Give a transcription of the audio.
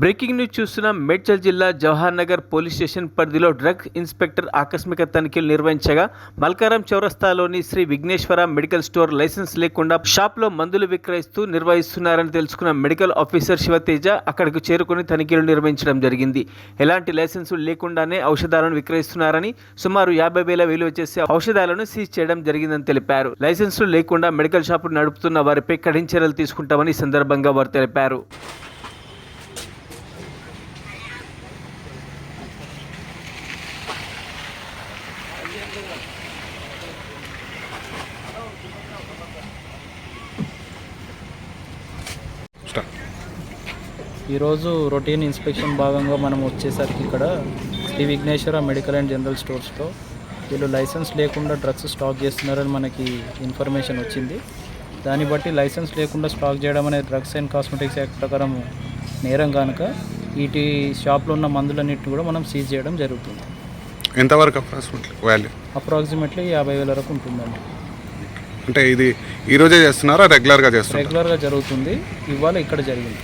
Breaking news చూస్తున్న మేడ్చల్ జిల్లా Jawahar Nagar police station పరిధిలో డ్రగ్ ఇన్స్పెక్టర్ ఆకస్మిక తనిఖీలు నిర్వహించగా Malkaram చౌరస్తాలోని Sri Vighneshwara medical store licence లేకుండా షాప్లో మందులు విక్రయిస్తూ నిర్వహిస్తున్నారని తెలుసుకున్న మెడికల్ ఆఫీసర్ శివతేజ అక్కడికి చేరుకుని తనిఖీలు నిర్వహించడం జరిగింది. ఎలాంటి లైసెన్సులు లేకుండానే ఔషధాలను విక్రయిస్తున్నారని సుమారు యాభై వేల విలువ చేసే ఔషధాలను సీజ్ చేయడం జరిగిందని తెలిపారు. లైసెన్సులు లేకుండా మెడికల్ షాపు నడుపుతున్న వారిపై కఠిన చర్యలు తీసుకుంటామని సందర్భంగా వారు తెలిపారు. ఈరోజు రొటీన్ ఇన్స్పెక్షన్ భాగంగా మనం వచ్చేసరికి ఇక్కడ Sri Vighneshwara medical and general స్టోర్స్లో వీళ్ళు లైసెన్స్ లేకుండా డ్రగ్స్ స్టాక్ చేస్తున్నారని మనకి ఇన్ఫర్మేషన్ వచ్చింది. దాన్ని బట్టి లైసెన్స్ లేకుండా స్టాక్ చేయడం అనేది డ్రగ్స్ అండ్ కాస్మెటిక్స్ యాక్ట్ ప్రకారం నేరం కనుక వీటి షాప్లో ఉన్న మందులన్నింటిని కూడా మనం సీజ్ చేయడం జరుగుతుంది. ఎంతవరకు అప్రాక్సిమేట్లీ వాల్యూ అప్రాక్సిమేట్లీ యాభై వేల వరకు ఉంటుందండి. అంటే ఇది ఈరోజే చేస్తున్నారా రెగ్యులర్గా చేస్తున్నారా రెగ్యులర్గా జరుగుతుంది. ఇవాళ ఇక్కడ జరిగింది.